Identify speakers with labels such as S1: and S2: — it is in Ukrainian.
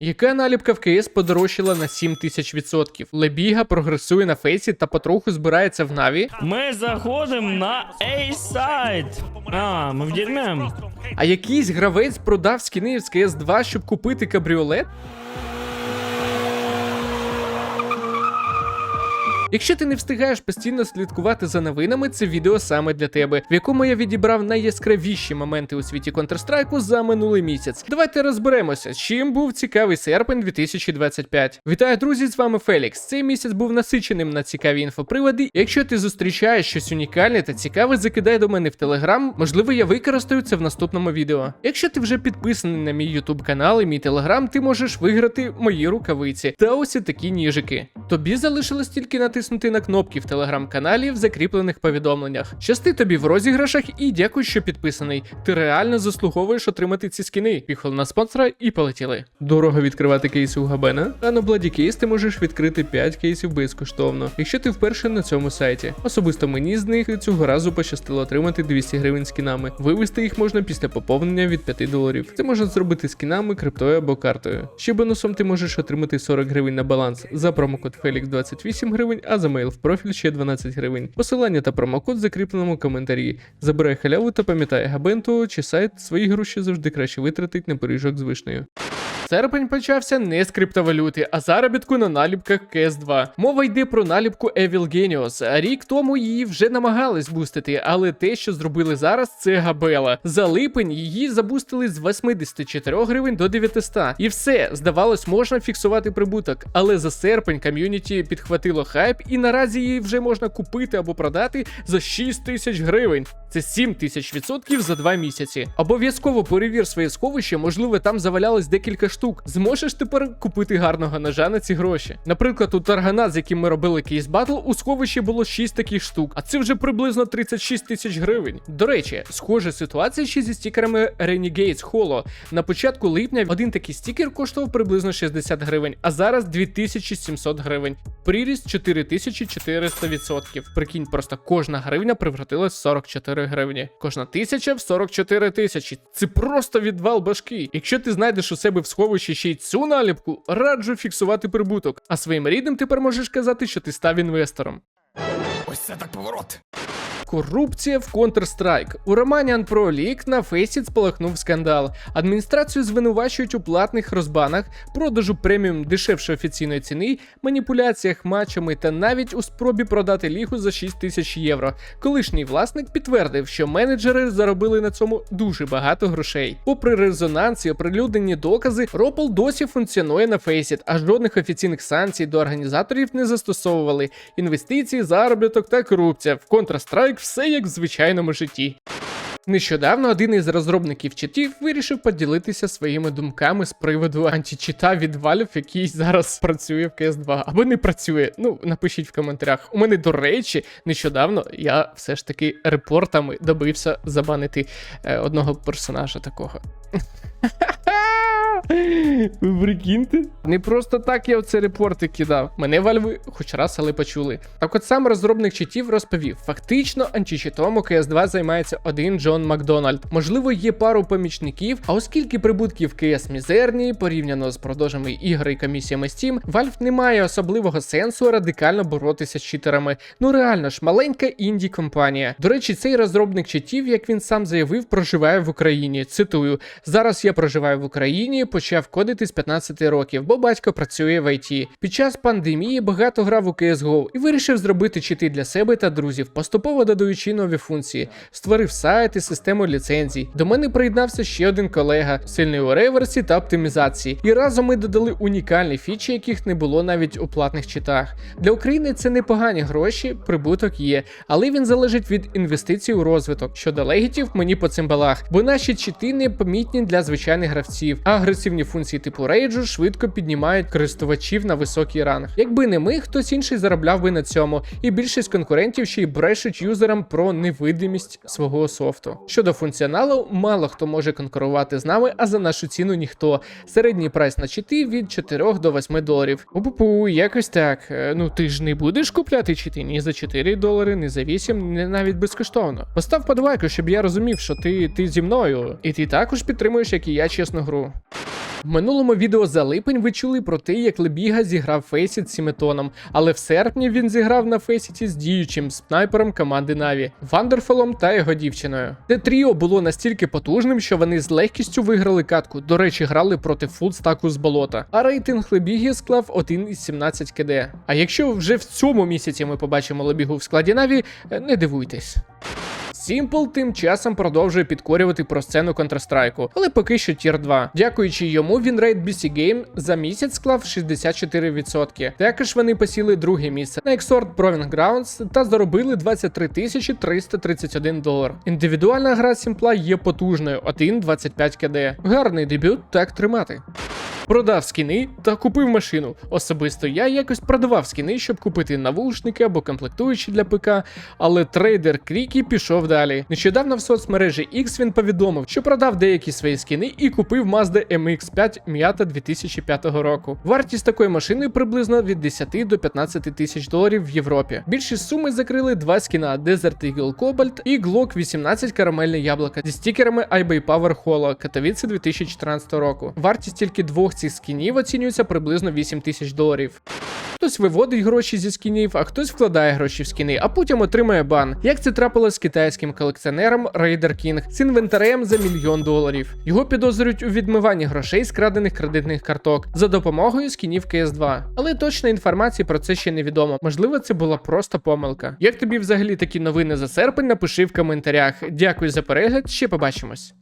S1: Яка наліпка в КС подорожчала на 7000%? Лебіга прогресує на фейсі та потроху збирається в Наві.
S2: Ми заходимо на A-сайт. А, ми в дерьмі.
S1: А якийсь гравець продав скіни з КС 2, щоб купити кабріолет? Якщо ти не встигаєш постійно слідкувати за новинами, це відео саме для тебе, в якому я відібрав найяскравіші моменти у світі Counter-Strike за минулий місяць. Давайте розберемося, чим був цікавий серпень 2025. Вітаю, друзі! З вами Фелікс. Цей місяць був насиченим на цікаві інфоприводи. Якщо ти зустрічаєш щось унікальне та цікаве, закидай до мене в Телеграм. Можливо, я використаю це в наступному відео. Якщо ти вже підписаний на мій Ютуб канал і мій Телеграм, ти можеш виграти мої рукавиці та ось і такі ніжики. Тобі залишилось тільки натиснути на кнопки в телеграм-каналі в закріплених повідомленнях. Щасти тобі в розіграшах і дякую, що підписаний. Ти реально заслуговуєш отримати ці скіни. Піхол на спонсора і полетіли. Дорого відкривати кейси у Габена. А на Bloody Case ти можеш відкрити 5 кейсів безкоштовно, якщо ти вперше на цьому сайті. Особисто мені з них цього разу пощастило отримати 200 гривень скінами. Вивести їх можна після поповнення від 5 доларів. Це можна зробити скінами, криптою або картою. Ще бонусом ти можеш отримати 40 гривень на баланс за промокод Felix 28 гривень, а за мейл в профіль ще 12 гривень. Посилання та промокод в закріпленому коментарі. Забирай халяву та пам'ятай, габенту чи сайт свої гроші завжди краще витратить на пиріжок з вишнею. Серпень почався не з криптовалюти, а заробітку на наліпках CS2. Мова йде про наліпку Evil Genius. Рік тому її вже намагались бустити, але те, що зробили зараз, це габела. За липень її забустили з 84 гривень до 900. І все, здавалось, можна фіксувати прибуток. Але за серпень ком'юніті підхватило хайп, і наразі її вже можна купити або продати за 6 тисяч гривень. Це 7 тисяч відсотків за 2 місяці. Обов'язково перевір своє сховище, можливо, там завалялось декілька штук. Зможеш тепер купити гарного ножа на ці гроші. Наприклад, у таргана, з яким ми робили кейс батл, у сховищі було 6 таких штук, а це вже приблизно 36 тисяч гривень. До речі, схожа ситуація ще зі стікерами Renegades Holo. На початку липня один такий стікер коштував приблизно 60 гривень, а зараз 2700 гривень. Приріст 4400%. Прикинь, просто кожна гривня превратилась в 44 гривні. Кожна тисяча в 44 тисячі. Це просто відвал башки. Якщо ти знайдеш у себе в сховищі ще й цю наліпку, раджу фіксувати прибуток. А своїм рідним тепер можеш казати, що ти став інвестором.
S3: Ось це так поворот.
S1: Корупція в Counter-Strike. У романі Unpro League на Faceit спалахнув скандал. Адміністрацію звинувачують у платних розбанах, продажу преміум дешевше офіційної ціни, маніпуляціях матчами та навіть у спробі продати лігу за 6 тисяч євро. Колишній власник підтвердив, що менеджери заробили на цьому дуже багато грошей. Попри резонанс і оприлюднені докази, Ропл досі функціонує на Faceit, а жодних офіційних санкцій до організаторів не застосовували. Інвестиції, заробіток та корупція в Counter-Strike все як в звичайному житті. Нещодавно один із розробників читів вирішив поділитися своїми думками з приводу античита від Valve, який зараз працює в CS2 або не працює. Ну, напишіть в коментарях. У мене, до речі, нещодавно я все ж таки репортами добився забанити е, одного персонажа такого. Ви прикиньте? Не просто так я оце репорти кидав. Мене вальви хоч раз, але почули. Так от сам розробник читів розповів: фактично античитом у CS2 займається один Джон Макдональд. Можливо, є пару помічників, а оскільки прибутків CS мізерні, порівняно з продажами ігор і комісіями Steam, Valve не має особливого сенсу радикально боротися з читерами. Ну реально ж, маленька інді компанія. До речі, цей розробник читів, як він сам заявив, проживає в Україні. Цитую: зараз я проживаю в Україні, почав кодити з 15 років, бо батько працює в ІТ. Під час пандемії багато грав у CSGO і вирішив зробити чити для себе та друзів, поступово додаючи нові функції. Створив сайт і систему ліцензій. До мене приєднався ще один колега, сильний у реверсі та оптимізації. І разом ми додали унікальні фічі, яких не було навіть у платних читах. Для України це непогані гроші, прибуток є, але він залежить від інвестицій у розвиток. Щодо легітів, мені по цимбалах, бо наші чити не помітні для звичайних гравців, а агресивні функції типу рейджу швидко піднімають користувачів на високий ранг. Якби не ми, хтось інший заробляв би на цьому, і більшість конкурентів ще й брешуть юзерам про невидимість свого софту. Щодо функціоналу, мало хто може конкурувати з нами, а за нашу ціну ніхто. Середній прайс на чити від 4 до 8 доларів. Опу, якось так. Е, Ну ти ж не будеш купляти чити ні за 4 долари, ні за 8, ні навіть безкоштовно. Постав подвайку, щоб я розумів, що ти, ти зі мною, і ти також підтримуєш, як і я чесну гру. В минулому відео за липень ви чули про те, як Лебіга зіграв Фейсіт з Сіметоном, але в серпні він зіграв на Фейсіті з діючим снайпером команди Наві Вандерфелом та його дівчиною. Те тріо було настільки потужним, що вони з легкістю виграли катку. До речі, грали проти фулстаку з болота. А рейтинг Лебіги склав 1,17 КД. А якщо вже в цьому місяці ми побачимо Лебігу в складі Наві, е, не дивуйтесь. Сімпл тим часом продовжує підкорювати про сцену Counter-Strike, але поки що тір 2. Дякуючи йому, він рейд BC Game за місяць склав 64%. Також вони посіли друге місце на Exort Proving Grounds та заробили 23 331 долар. Індивідуальна гра Сімпла є потужною 1.25 КД. Гарний дебют, так тримати. Продав скіни та купив машину. Особисто я якось продавав скіни, щоб купити навушники або комплектуючі для ПК, але трейдер Крікі пішов далі. Нещодавно в соцмережі X він повідомив, що продав деякі свої скіни і купив Mazda MX5 Miata 2005 року. Вартість такої машини приблизно від 10 до 15 тисяч доларів в Європі. Більшість суми закрили два скіна Desert Eagle Cobalt і Glock 18 карамельне яблуко зі стікерами iBay Power Holo Катовіце 2014 року. Вартість тільки двох цих скінів оцінюється приблизно 8 тисяч доларів. Хтось виводить гроші зі скінів, а хтось вкладає гроші в скіни, а потім отримує бан. Як це трапилось з китайським колекціонером Raider King з інвентарем за мільйон доларів. Його підозрюють у відмиванні грошей з крадених кредитних карток за допомогою скінів CS2. Але точної інформації про це ще невідомо. Можливо, це була просто помилка. Як тобі взагалі такі новини за серпень? Напиши в коментарях. Дякую за перегляд, ще побачимось.